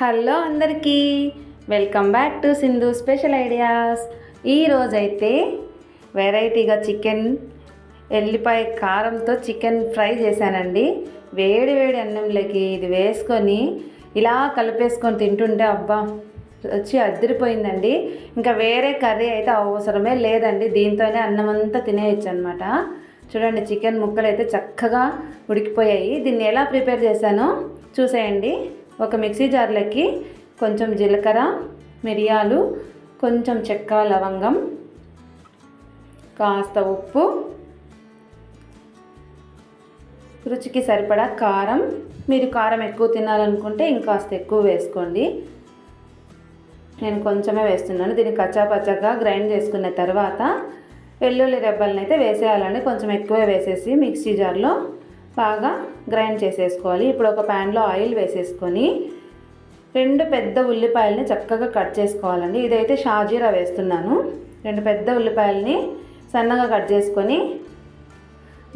Hello అందరికీ. Welcome back to Sindhu special ideas. ఈరోజైతే వెరైటీగా చికెన్ ఎల్లిపాయ కారంతో చికెన్ ఫ్రై చేశానండి. వేడి వేడి అన్నంలోకి ఇది వేసుకొని ఇలా కలిపేసుకొని తింటుంటే అబ్బా వచ్చి అద్దరిపోయిందండి ఇంకా వేరే కర్రీ అయితే అవసరమే లేదండి. దీంతోనే అన్నం అంతా తినేయచ్చు అనమాట చూడండి చికెన్ ముక్కలు అయితే చక్కగా ఉడికిపోయాయి. దీన్ని ఎలా ప్రిపేర్ చేశానో చూసేయండి. ఒక మిక్సీ జార్లోకి కొంచెం జీలకర్ర మిరియాలు కొంచెం చెక్క లవంగం కాస్త ఉప్పు రుచికి సరిపడా కారం. మీరు కారం ఎక్కువ తినాలనుకుంటే ఇంకాస్త ఎక్కువ వేసుకోండి. నేను కొంచెమే వేస్తున్నాను. దీన్ని కచ్చాపచ్చగా గ్రైండ్ చేసుకున్న తర్వాత వెల్లుల్లి రెబ్బల్ని అయితే వేసేయాలండి. కొంచెం ఎక్కువే వేసేసి మిక్సీ జార్లో బాగా గ్రైండ్ చేసేసుకోవాలి. ఇప్పుడు ఒక ప్యాన్లో ఆయిల్ వేసేసుకొని రెండు పెద్ద ఉల్లిపాయలని చక్కగా కట్ చేసుకోవాలండి. ఇదైతే షాజీరా వేస్తున్నాను. రెండు పెద్ద ఉల్లిపాయలని సన్నగా కట్ చేసుకొని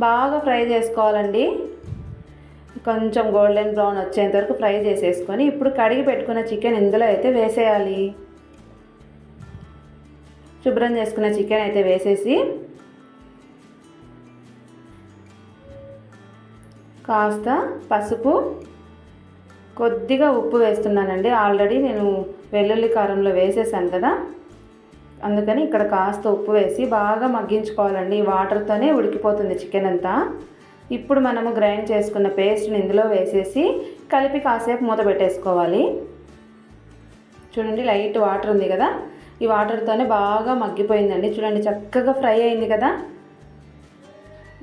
బాగా ఫ్రై చేసుకోవాలండి. కొంచెం గోల్డెన్ బ్రౌన్ వచ్చేంత వరకు ఫ్రై చేసేసుకొని ఇప్పుడు కడిగి పెట్టుకున్న చికెన్ ఇందులో అయితే వేసేయాలి. శుభ్రం చేసుకున్న చికెన్ అయితే వేసేసి కాస్త పసుపు. కొద్దిగా ఉప్పు వేస్తున్నానండి. ఆల్రెడీ నేను వెల్లుల్లి కారంలో వేసేసాను కదా. అందుకని ఇక్కడ కాస్త ఉప్పు వేసి బాగా మగ్గించుకోవాలండి. ఈ వాటర్తోనే ఉడికిపోతుంది చికెన్ అంతా. ఇప్పుడు మనము గ్రైండ్ చేసుకున్న పేస్ట్ని ఇందులో వేసేసి కలిపి కాసేపు మూత పెట్టేసుకోవాలి. చూడండి లైట్ వాటర్ ఉంది కదా. ఈ వాటర్తోనే బాగా మగ్గిపోయిందండి. చూడండి చక్కగా ఫ్రై అయింది కదా.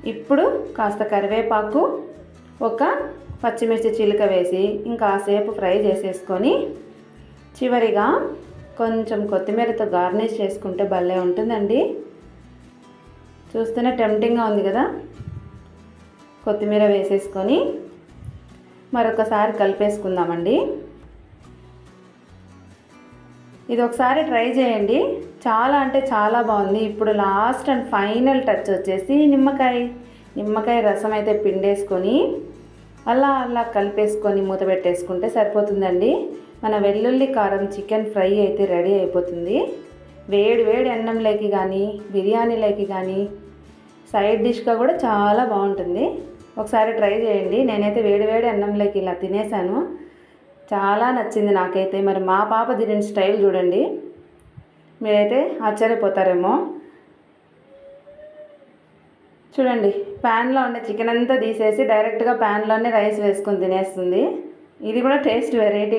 ఇప్పుడు కాస్త కరివేపాకు ఒక పచ్చిమిర్చి చిలుక వేసి ఇంకాసేపు ఫ్రై చేసేసుకొని చివరిగా కొంచెం కొత్తిమీరతో గార్నిష్ చేసుకుంటే భలే ఉంటుందండి. చూస్తేనే టెంప్టింగ్గా ఉంది కదా? కొత్తిమీర వేసేసుకొని మరొకసారి కలిపేసుకుందామండి. ఇది ఒకసారి ట్రై చేయండి. చాలా అంటే చాలా బాగుంది. ఇప్పుడు లాస్ట్ అండ్ ఫైనల్ టచ్ వచ్చేసి నిమ్మకాయ. నిమ్మకాయ రసం అయితే పిండేసుకొని అలా అలా కలిపేసుకొని మూత పెట్టేసుకుంటే సరిపోతుందండి. మన వెల్లుల్లి కారం చికెన్ ఫ్రై అయితే రెడీ అయిపోతుంది. వేడి వేడి అన్నంలోకి కానీ బిర్యానీలోకి కానీ సైడ్ డిష్గా కూడా చాలా బాగుంటుంది. ఒకసారి ట్రై చేయండి. నేనైతే వేడి వేడి అన్నంలోకి ఇలా తినేసాను. చాలా నచ్చింది నాకైతే. మరి మా పాప దీని స్టైల్ చూడండి. మీరైతే ఆశ్చర్యపోతారేమో. చూడండి ప్యాన్లో ఉండే చికెన్ అంతా తీసేసి డైరెక్ట్గా ప్యాన్లోనే రైస్ వేసుకొని తినేస్తుంది. ఇది కూడా టేస్ట్ వెరైటీ